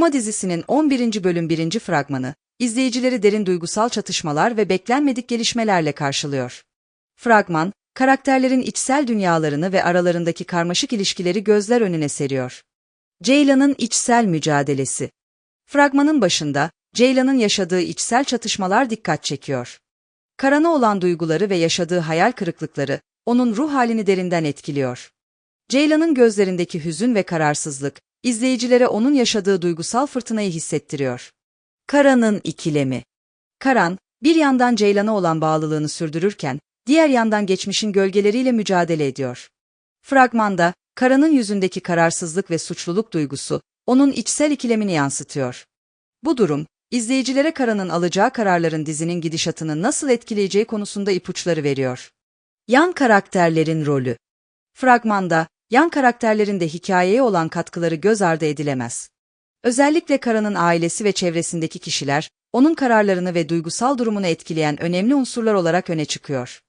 Duma dizisinin 11. bölüm 1. fragmanı, izleyicileri derin duygusal çatışmalar ve beklenmedik gelişmelerle karşılıyor. Fragman, karakterlerin içsel dünyalarını ve aralarındaki karmaşık ilişkileri gözler önüne seriyor. Ceylan'ın içsel mücadelesi. Fragmanın başında, Ceylan'ın yaşadığı içsel çatışmalar dikkat çekiyor. Karan'a olan duyguları ve yaşadığı hayal kırıklıkları, onun ruh halini derinden etkiliyor. Ceylan'ın gözlerindeki hüzün ve kararsızlık, izleyicilere onun yaşadığı duygusal fırtınayı hissettiriyor. Karan'ın ikilemi. Karan, bir yandan Ceylan'a olan bağlılığını sürdürürken, diğer yandan geçmişin gölgeleriyle mücadele ediyor. Fragmanda, Karan'ın yüzündeki kararsızlık ve suçluluk duygusu, onun içsel ikilemini yansıtıyor. Bu durum, izleyicilere Karan'ın alacağı kararların dizinin gidişatını nasıl etkileyeceği konusunda ipuçları veriyor. Yan karakterlerin rolü. Fragmanda, yan karakterlerin de hikayeye olan katkıları göz ardı edilemez. Özellikle Kara'nın ailesi ve çevresindeki kişiler, onun kararlarını ve duygusal durumunu etkileyen önemli unsurlar olarak öne çıkıyor.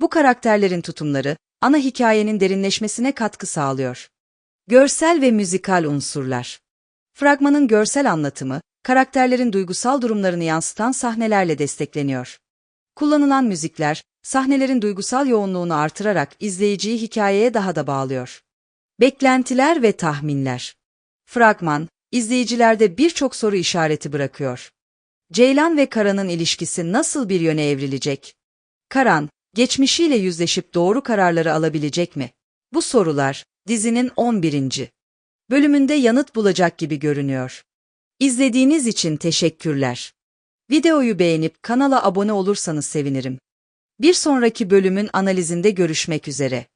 Bu karakterlerin tutumları, ana hikayenin derinleşmesine katkı sağlıyor. Görsel ve müzikal unsurlar. Fragmanın görsel anlatımı, karakterlerin duygusal durumlarını yansıtan sahnelerle destekleniyor. Kullanılan müzikler, sahnelerin duygusal yoğunluğunu artırarak izleyiciyi hikayeye daha da bağlıyor. Beklentiler ve tahminler. Fragman, izleyicilerde birçok soru işareti bırakıyor. Ceylan ve Karan'ın ilişkisi nasıl bir yöne evrilecek? Karan, geçmişiyle yüzleşip doğru kararları alabilecek mi? Bu sorular, dizinin 11. bölümünde yanıt bulacak gibi görünüyor. İzlediğiniz için teşekkürler. Videoyu beğenip kanala abone olursanız sevinirim. Bir sonraki bölümün analizinde görüşmek üzere.